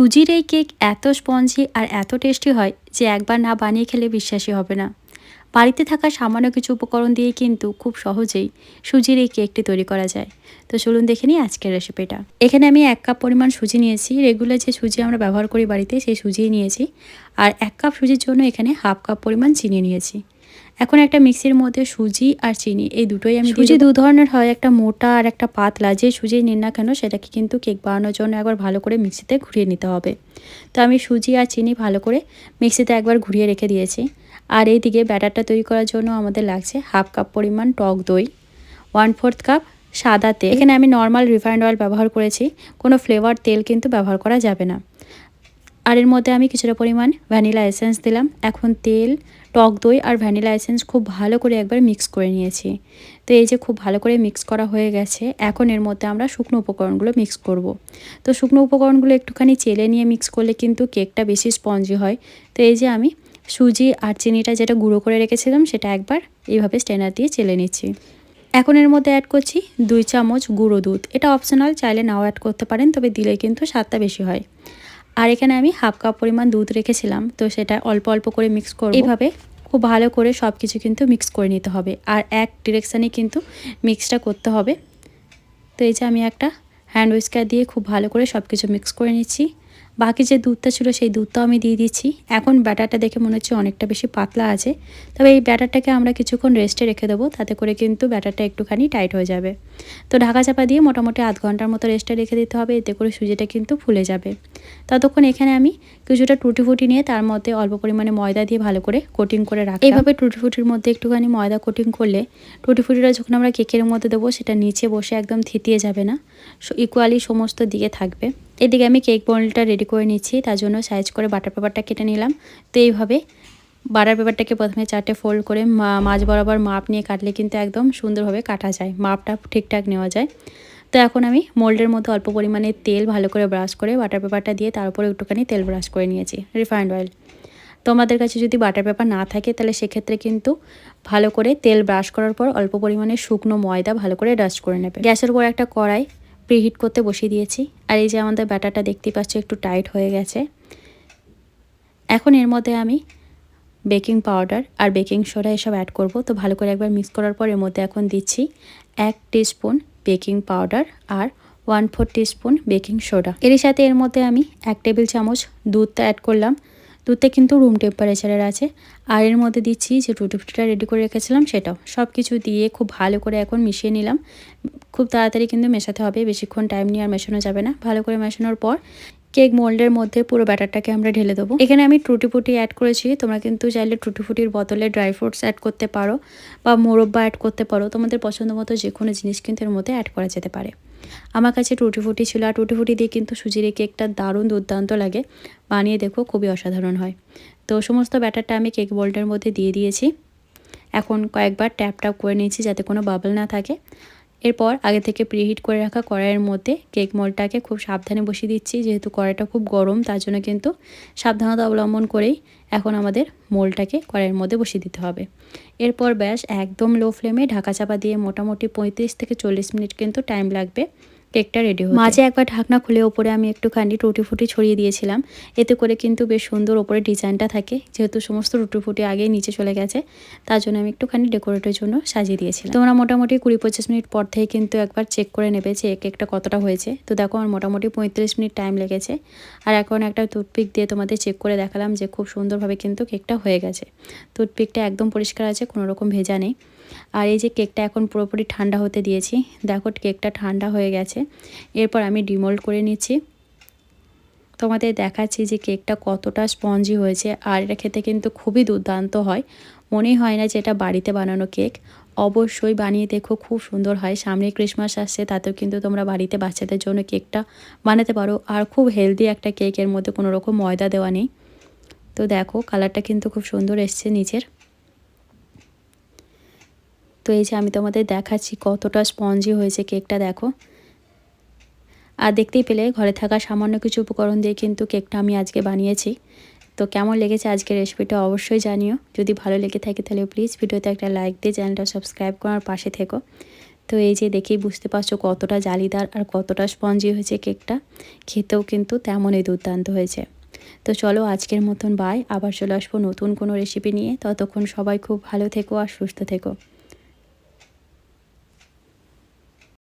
সুজির এই কেক এত স্পঞ্জি আর এত টেস্টি হয় যে একবার না বানিয়ে খেলে বিশ্বাসই হবে না। বাড়িতে থাকা সামান্য কিছু উপকরণ দিয়ে কিন্তু খুব সহজেই সুজির এই কেকটি তৈরি করা যায়। তো চলুন দেখে নিই আজকের রেসিপিটা। এখানে আমি এক কাপ পরিমাণ সুজি নিয়েছি। রেগুলার যে সুজি আমরা ব্যবহার করি বাড়িতে, সেই সুজিই নিয়েছি। আর এক কাপ সুজির জন্য এখানে হাফ কাপ পরিমাণ চিনি নিয়েছি। এখন একটা মিক্সির মধ্যে সুজি আর চিনি এই দুটোই আমি সুজি দু ধরনের হয় একটা মোটা আর একটা পাতলা। যে সুজি নিন না কেন সেটাকে কিন্তু কেক বানানোর জন্য একবার ভালো করে মিক্সিতে ঘুরিয়ে নিতে হবে। তো আমি সুজি আর চিনি ভালো করে মিক্সিতে একবার ঘুরিয়ে রেখে দিয়েছি। আর এই দিকে ব্যাটারটা তৈরি করার জন্য আমাদের লাগছে হাফ কাপ পরিমাণ টক দই ওয়ান ফোর্থ কাপ সাদা তেল। এখানে আমি নর্মাল রিফাইন্ড অয়েল ব্যবহার করেছি কোনো ফ্লেভার তেল কিন্তু ব্যবহার করা যাবে না। আর এর মধ্যে আমি কিছুটা পরিমাণ ভ্যানিলা এসেন্স দিলাম। এখন তেল, টক দই আর ভ্যানিলা এসেন্স খুব ভালো করে একবার মিক্স করে নিয়েছি। তো এই যে খুব ভালো করে মিক্স করা হয়ে গেছে, এখন এর মধ্যে আমরা শুকনো উপকরণগুলো মিক্স করব। তো শুকনো উপকরণগুলো একটুখানি চেলে নিয়ে মিক্স করলে কিন্তু কেকটা বেশি স্পঞ্জি হয়। তো এই যে আমি সুজি আর চিনিটা যেটা গুঁড়ো করে রেখেছিলাম, সেটা একবার এইভাবে স্টেনার দিয়ে চেলে নিচ্ছি। এখন এর মধ্যে অ্যাড করছি দুই চামচ গুঁড়ো দুধ। এটা অপশনাল চাইলে নাও অ্যাড করতে পারেন, তবে দিলে কিন্তু স্বাদটা বেশি হয়। আর এখানে আমি হাফ কাপ পরিমাণ দুধ রেখেছিলাম, তো সেটা অল্প অল্প করে মিক্স করব। এইভাবে খুব ভালো করে সব কিছু কিন্তু মিক্স করে নিতে হবে। আর এক ডিরেকশানে কিন্তু মিক্সটা করতে হবে। তো এই যে আমি একটা হ্যান্ড উইস্কার দিয়ে খুব ভালো করে সব কিছু মিক্স করে নিচ্ছি। বাকি যে দুধটা ছিল সেই দুধটাও আমি দিয়ে দিচ্ছি। এখন ব্যাটারটা দেখে মনে হচ্ছে অনেকটা বেশি পাতলা আছে। তবে এই ব্যাটারটাকে আমরা কিছুক্ষণ রেস্টে রেখে দেবো, তাতে করে কিন্তু ব্যাটারটা একটুখানি টাইট হয়ে যাবে। তো ঢাকা চাপা দিয়ে মোটামুটি আধ ঘণ্টার মতো রেস্টে রেখে দিতে হবে, এতে করে সুজিটা কিন্তু ফুলে যাবে। ততক্ষণ এখানে আমি কিছুটা টুটি ফুটি নিয়ে তার মধ্যে অল্প পরিমাণে ময়দা দিয়ে ভালো করে কোটিং করে রাখি এইভাবে টুটি ফুটির মধ্যে একটুখানি ময়দা কোটিং করলে টুটি ফুটিটা যখন আমরা কেকের মধ্যে দেবো, সেটা নিচে বসে একদম থিতিয়ে যাবে না। ইকুয়ালি সমস্ত দিকে থাকবে। এদিকে আমি কেক বলটা রেডি করে নিচ্ছি, তার জন্য সাইজ করে বাটার পেপারটা কেটে নিলাম। তো এইভাবে বাটার পেপারটাকে প্রথমে চারটে ফোল্ড করে মাছ বরাবর মাপ নিয়ে কাটলে কিন্তু একদম সুন্দরভাবে কাটা যায়, মাপটা ঠিকঠাক নেওয়া যায়। তো এখন আমি মোল্ডের মধ্যে অল্প পরিমাণে তেল ভালো করে ব্রাশ করে বাটার পেপারটা দিয়ে তার উপরে একটুখানি তেল ব্রাশ করে নিয়েছি রিফাইন্ড অয়েল তোমাদের কাছে যদি বাটার পেপার না থাকে তাহলে সেক্ষেত্রে কিন্তু ভালো করে তেল ব্রাশ করার পর অল্প পরিমাণে শুকনো ময়দা ভালো করে ডাস্ট করে নেবে। গ্যাসের উপর একটা কড়াই প্রিহিট করতে বসিয়ে দিয়েছি। আর এই যে আমাদের ব্যাটারটা দেখতে পাচ্ছ, একটু টাইট হয়ে গেছে। এখন এর মধ্যে আমি বেকিং পাউডার আর বেকিং সোডা এসব অ্যাড করব। তো ভালো করে একবার মিক্স করার পর এর মধ্যে এখন দিচ্ছি এক স্পুন বেকিং পাউডার আর one four spoon baking soda. এর সাথে এর মধ্যে আমি এক টেবিল চামচ দুধটা অ্যাড করলাম। দুধটা কিন্তু রুম টেম্পারেচারের আছে। আর এর মধ্যে দিচ্ছি যে টুটি ফুটিটা রেডি করে রেখেছিলাম সেটাও। সব কিছু দিয়ে খুব ভালো করে এখন মিশিয়ে নিলাম। খুব তাড়াতাড়ি কিন্তু মেশাতে হবে, বেশিক্ষণ টাইম নিয়ে আর মেশানো যাবে না। ভালো করে মেশানোর পর কেক মোল্ডের মধ্যে পুরো ব্যাটারটাকে আমরা ঢেলে দেবো। এখানে আমি টুটি ফুটি অ্যাড করেছি। তোমরা কিন্তু চাইলে টুটি ফুটির বদলে ড্রাই ফ্রুটস অ্যাড করতে পারো বা মোরব্বা অ্যাড করতে পারো। তোমাদের পছন্দ মতো যে কোনো জিনিস কিন্তু এর মধ্যে অ্যাড করা যেতে পারে। আমার কাছে টুটি ফুটি ছিল আর টুটি ফুটি দিয়ে কিন্তু সুজির কেকটা দারুণ দুর্দান্ত লাগে। বানিয়ে দেখো, খুবই অসাধারণ হয়। তো সমস্ত ব্যাটারটা আমি কেক বোল্টের মধ্যে দিয়ে দিয়েছি। এখন কয়েকবার ট্যাপ ট্যাপ করে নিয়েছি যাতে কোনো বাবল না থাকে। এরপর আগে থেকে প্রিহিট করে রাখা কড়াইয়ের মধ্যে কেক মলটাকে খুব সাবধানে বসিয়ে দিচ্ছি, যেহেতু কড়াইটা খুব গরম, তার জন্য কিন্তু সাবধানতা অবলম্বন করেই এখন আমাদের মোলটাকে কড়াইয়ের মধ্যে বসিয়ে দিতে হবে। এরপর ব্যাস একদম লো ফ্লেমে ঢাকা চাপা দিয়ে মোটামুটি পঁয়ত্রিশ থেকে চল্লিশ মিনিট কিন্তু টাইম লাগবে। কেকটা রেডি হয় মাঝে একবার ঢাকনা খুলে ওপরে আমি একটুখানি টুটি ফুটি ছড়িয়ে দিয়েছিলাম। এতে করে কিন্তু বেশ সুন্দর ওপরে ডিজাইনটা থাকে। যেহেতু সমস্ত রুটি ফুটি আগেই নিচে চলে গেছে তার জন্য আমি একটুখানি ডেকোরেটের জন্য সাজিয়ে দিয়েছিলাম। তোমরা মোটামুটি কুড়ি পঁচিশ মিনিট পর থেকে কিন্তু একবার চেক করে নেবে যে কেকটা কতটা হয়েছে। তো দেখো আমার মোটামুটি পঁয়ত্রিশ মিনিট টাইম লেগেছে। আর এখন একটা টুথপিক দিয়ে তোমাদের চেক করে দেখালাম যে খুব সুন্দরভাবে কিন্তু কেকটা হয়ে গেছে। টুথপিকটা একদম পরিষ্কার আছে কোনো রকম ভেজা নেই। আর এই যে কেকটা এখন পুরোপুরি ঠান্ডা হতে দিয়েছি। দেখো কেকটা ঠান্ডা হয়ে গেছে। এরপর আমি ডিমোল্ড করে নিচ্ছি। তোমাদের দেখাচ্ছি যে কেকটা কতটা স্পঞ্জি হয়েছে, আর এটা খেতে কিন্তু খুবই দুর্দান্ত হয়। মনেই হয় না যে এটা বাড়িতে বানানো কেক। অবশ্যই বানিয়ে দেখো, খুব সুন্দর হয়। সামনে ক্রিসমাস আসছে, তাতেও কিন্তু তোমরা বাড়িতে বাচ্চাদের জন্য কেকটা বানাতে পারো। আর খুব হেলদি একটা কেকের মধ্যে কোনো রকম ময়দা দেওয়া নেই। তো দেখো, কালারটা কিন্তু খুব সুন্দর এসছে নিচের। তো এই যে আমি তোমাদের দেখাচ্ছি কতটা স্পঞ্জি হয়েছে কেকটা, দেখো। আর দেখতেই পেলে ঘরে থাকা সামান্য কিছু উপকরণ দিয়ে কিন্তু কেকটা আমি আজকে বানিয়েছি। তো কেমন লেগেছে আজকের রেসিপিটা অবশ্যই জানিও। যদি ভালো লেগে থাকে তাহলে প্লিজ ভিডিওতে একটা লাইক দিয়ে চ্যানেলটা সাবস্ক্রাইব করার পাশে থেকো। তো এই যে দেখেই বুঝতে পারছ কতটা জালিদার আর কতটা স্পঞ্জি হয়েছে কেকটা। খেতেও কিন্তু তেমনই দুর্দান্ত হয়েছে। তো চলো আজকের মতন বাই আবার চলে আসব নতুন কোনো রেসিপি নিয়ে। ততক্ষণ সবাই খুব ভালো থেকো আর সুস্থ থেকো।